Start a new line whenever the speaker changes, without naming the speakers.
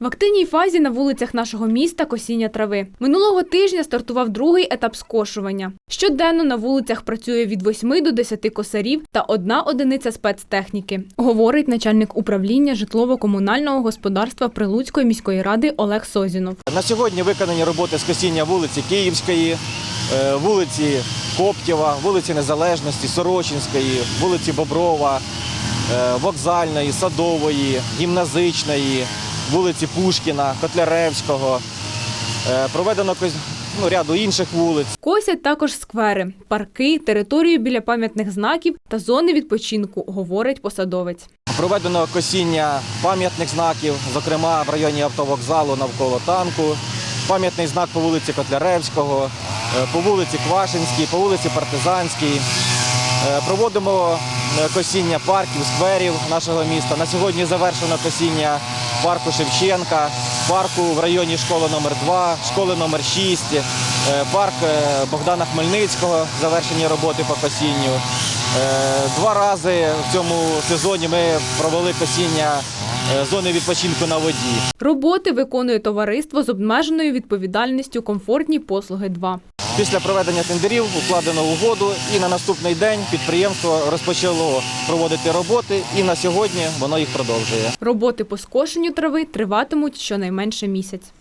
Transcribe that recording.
В активній фазі на вулицях нашого міста косіння трави. Минулого тижня стартував другий етап скошування. Щоденно на вулицях працює від 8 до 10 косарів та одна одиниця спецтехніки, говорить начальник управління житлово-комунального господарства Прилуцької міської ради Олег Созінов.
На сьогодні виконані роботи з косіння вулиці Київської, е, вулиці Коптєва, вулиці Незалежності, Сорочинської, вулиці Боброва, е, Вокзальної, Садової, Гімназичної, вулиці Пушкіна, Котляревського. Е, Проведено ну, ряду інших вулиць.
Косять також сквери, парки, територію біля пам'ятних знаків та зони відпочинку, говорить посадовець.
Проведено косіння пам'ятних знаків, зокрема в районі автовокзалу навколо танку, пам'ятний знак по вулиці Котляревського, е, по вулиці Квашинській, по вулиці Партизанській. Е, Проводимо косіння парків, скверів нашого міста. На сьогодні завершено косіння парку Шевченка, парку в районі школи номер 2 школи номер 6 е, парк е, Богдана Хмельницького, завершені роботи по косінню. Е, Два рази в цьому сезоні ми провели косіння зони відпочинку на воді.
Роботи виконує товариство з обмеженою відповідальністю комфортні послуги 2
Після проведення тендерів укладено угоду, і на наступний день підприємство розпочало проводити роботи, і на сьогодні воно їх продовжує.
Роботи по скошенню трави триватимуть щонайменше місяць.